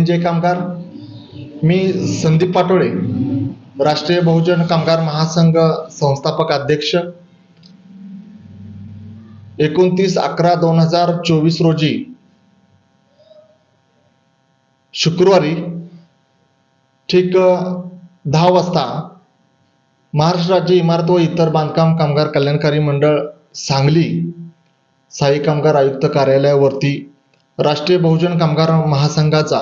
हिंद कामगार मी संदीप पाटोळे राष्ट्रीय बहुजन कामगार महासंघ संस्थापक अध्यक्ष. एकोणतीस अकरा दोन हजार चोवीस रोजी शुक्रवारी ठीक दहा वाजता महाराष्ट्र राज्य इमारत व इतर बांधकाम कामगार कल्याणकारी मंडळ सांगली सहाय्यक कामगार आयुक्त कार्यालयावरती राष्ट्रीय बहुजन कामगार महासंघाचा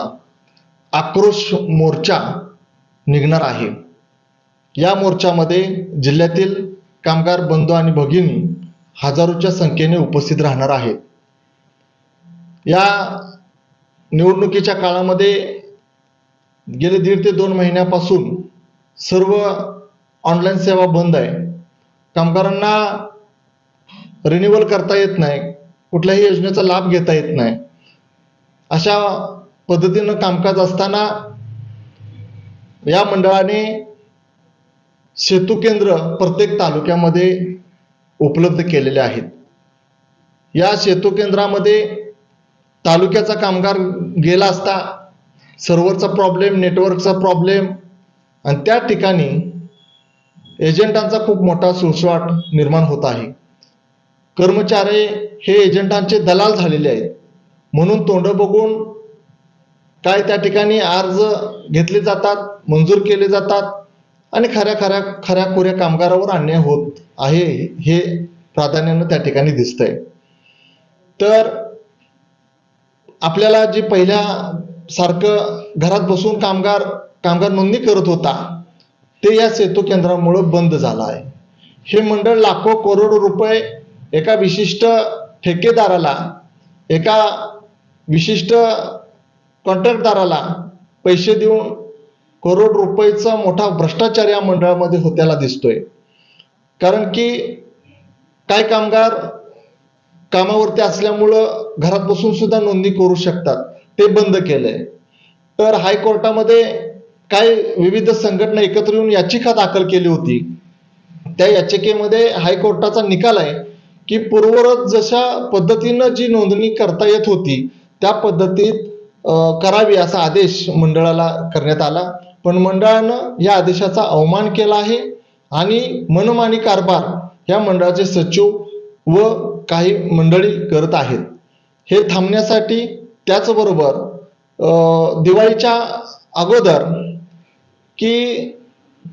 आक्रोश मोर्चा निघणार आहे. या मोर्चामध्ये जिल्ह्यातील कामगार बंधू आणि भगिनी हजारोच्या संख्येने उपस्थित राहणार आहेत. या निवडणुकीच्या काळामध्ये गेले दीड ते दोन महिन्यापासून सर्व ऑनलाईन सेवा बंद आहे. कामगारांना रिन्युअल करता येत नाही. कुठल्याही योजनेचा लाभ घेता येत नाही. अशा पद्धतीनं कामकाज असताना या मंडळाने सेतू केंद्र प्रत्येक तालुक्यामध्ये उपलब्ध केलेले आहेत. या सेतू केंद्रामध्ये तालुक्याचा कामगार गेला असता सर्व्हरचा प्रॉब्लेम नेटवर्कचा प्रॉब्लेम आणि त्या ठिकाणी एजंटांचा खूप मोठा सुळसवाट निर्माण होत आहे. कर्मचारी हे एजंटांचे दलाल झालेले आहेत. म्हणून तोंड बघून काय त्या ठिकाणी अर्ज घेतले जातात मंजूर केले जातात आणि खऱ्या खऱ्या खऱ्या खोऱ्या कामगारावर अन्याय होत आहे हे प्राधान्यानं त्या ठिकाणी दिसतंय. तर आपल्याला जे पहिल्या सारखं घरात बसून कामगार कामगार नोंदणी करत होता ते या सेतू केंद्रामुळं बंद झालं आहे हे मंडळ लाखो करोड रुपये एका विशिष्ट ठेकेदाराला एका विशिष्ट कॉन्ट्रॅक्टदाराला पैसे देऊन करोड रुपयेचा मोठा भ्रष्टाचार या मंडळामध्ये होत्याला दिसतोय. कारण की काय कामगार कामावरती असल्यामुळं घरात बसून सुद्धा नोंदणी करू शकतात. ते बंद केलंय. तर हायकोर्टामध्ये काय विविध संघटना एकत्र येऊन याचिका दाखल केली होती. त्या याचिकेमध्ये हायकोर्टाचा निकाल आहे की पूर्वरत जशा पद्धतीनं जी नोंदणी करता येत होती त्या पद्धतीत करावी असा आदेश मंडळाला करण्यात आला. पण मंडळानं या आदेशाचा अवमान केला आहे आणि मनमानी कारभार या मंडळाचे सचिव व काही मंडळी करत आहेत. हे थांबण्यासाठी त्याचबरोबर दिवाळीच्या अगोदर की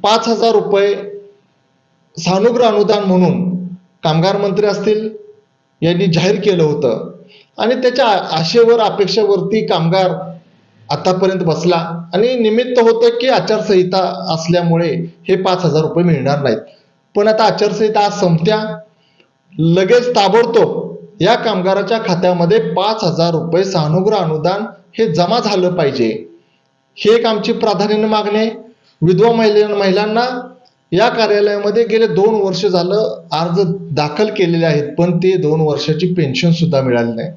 पाच हजार रुपये सानुग्रह अनुदान म्हणून कामगार मंत्री असतील यांनी जाहीर केलं होतं. आणि त्याच्या आशेवर अपेक्षेवरती कामगार आतापर्यंत बसला. आणि निमित्त होतं की आचारसंहिता असल्यामुळे हे पाच हजार रुपये मिळणार नाहीत. पण आता आचारसंहिता आज संपत्या. लगेच ताबडतोब या कामगाराच्या खात्यामध्ये पाच हजार रुपये सानुग्रह अनुदान हे जमा झालं पाहिजे. हे एक आमची प्राधान्याने मागणे विधवा महिला महिलांना या कार्यालयामध्ये गेले दोन वर्ष झालं अर्ज दाखल केलेले आहेत पण ते दोन वर्षाची पेन्शन सुद्धा मिळाली नाही.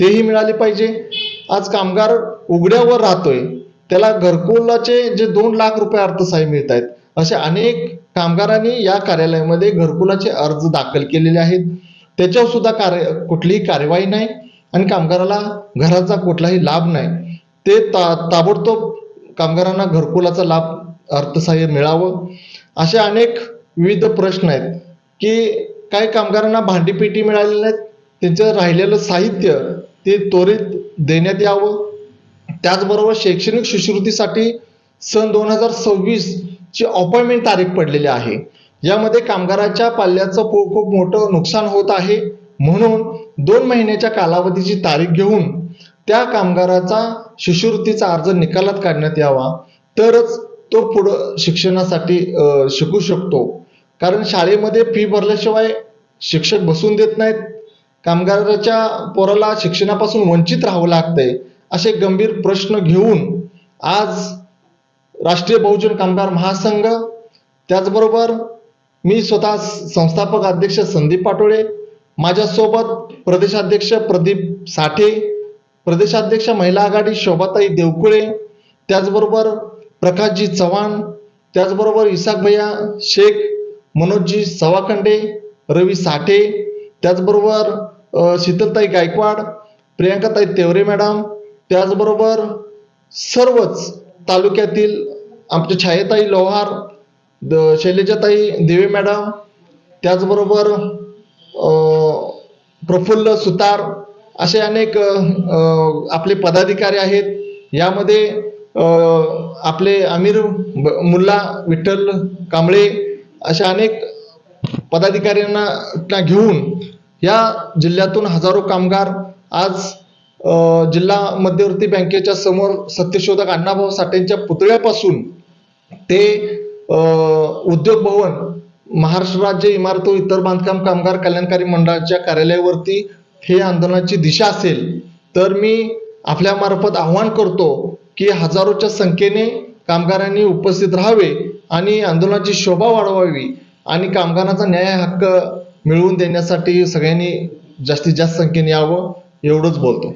तेही मिळाले पाहिजे. आज कामगार उघड्यावर राहतोय. त्याला घरकुलाचे जे दोन लाख रुपये अर्थसहाय्य मिळत आहेत असे अनेक कामगारांनी या कार्यालयामध्ये घरकुलाचे अर्ज दाखल केलेले आहेत. त्याच्यावर सुद्धा कार्य कुठलीही कार्यवाही नाही आणि कामगाराला घराचा कुठलाही लाभ नाही. ते ता ताबडतोब कामगारांना घरकुलाचा लाभ अर्थसहाय्य मिळावं. असे अनेक विविध प्रश्न आहेत की काही कामगारांना भांडीपेटी मिळालेल्या आहेत? त्यांचं राहिलेलं साहित्य ते त्वरित देण्यात यावं. त्याचबरोबर शैक्षणिक शिष्यवृत्तीसाठी सन दोन हजार सव्वीस ची अपॉइंटमेंट तारीख पडलेली आहे. यामध्ये कामगाराच्या पाल्याचं खूप खूप मोठं नुकसान होत आहे. म्हणून दोन महिन्याच्या कालावधीची तारीख घेऊन त्या कामगाराचा शिष्यवृत्तीचा अर्ज निकालात काढण्यात यावा. तरच तो पुढं शिक्षणासाठी शिकू शकतो. कारण शाळेमध्ये फी भरल्याशिवाय शिक्षक बसून देत नाहीत. कामगाराच्या पोराला शिक्षणापासून वंचित राहावं लागतंय असे गंभीर प्रश्न घेऊन आज राष्ट्रीय बहुजन कामगार महासंघ त्याचबरोबर मी स्वतः संस्थापक अध्यक्ष संदीप पाटोळे माझ्यासोबत प्रदेशाध्यक्ष प्रदीप साठे प्रदेशाध्यक्ष महिला आघाडी शोभाताई देवकुळे त्याचबरोबर प्रकाशजी चव्हाण त्याचबरोबर इसाक भैया शेख मनोजजी सवाखंडे रवी साठे त्याचबरोबर शीतलताई गायकवाड प्रियांकाताई तेवरे मॅडम त्याचबरोबर सर्वच तालुक्यातील आमच्या छायेताई लोहार द शैलेजाताई देवे मॅडम त्याचबरोबर प्रफुल्ल सुतार असे अनेक आपले पदाधिकारी आहेत. यामध्ये आपले अमीर ब- मुल्ला विठ्ठल कांबळे अशा अनेक पदाधिकाऱ्यांना घेऊन या जिल्ह्यातून हजारो कामगार आज जिल्हा मध्यवर्ती बँकेच्या समोर सत्यशोधक अण्णाभाऊ साठेंच्या पुतळ्यापासून ते उद्योग भवन महाराष्ट्र राज्य इमारत व इतर बांधकाम कामगार कल्याणकारी मंडळाच्या कार्यालयावरती हे आंदोलनाची दिशा असेल तर मी आपल्यामार्फत आव्हान करतो की हजारोच्या संख्येने कामगारांनी उपस्थित राहावे आणि आंदोलनाची शोभा वाढवावी आणि कामगारांचा न्याय हक्क मिळवून देण्यासाठी सगळ्यांनी जास्तीत जास्त संख्येने यावं एवढंच बोलतो.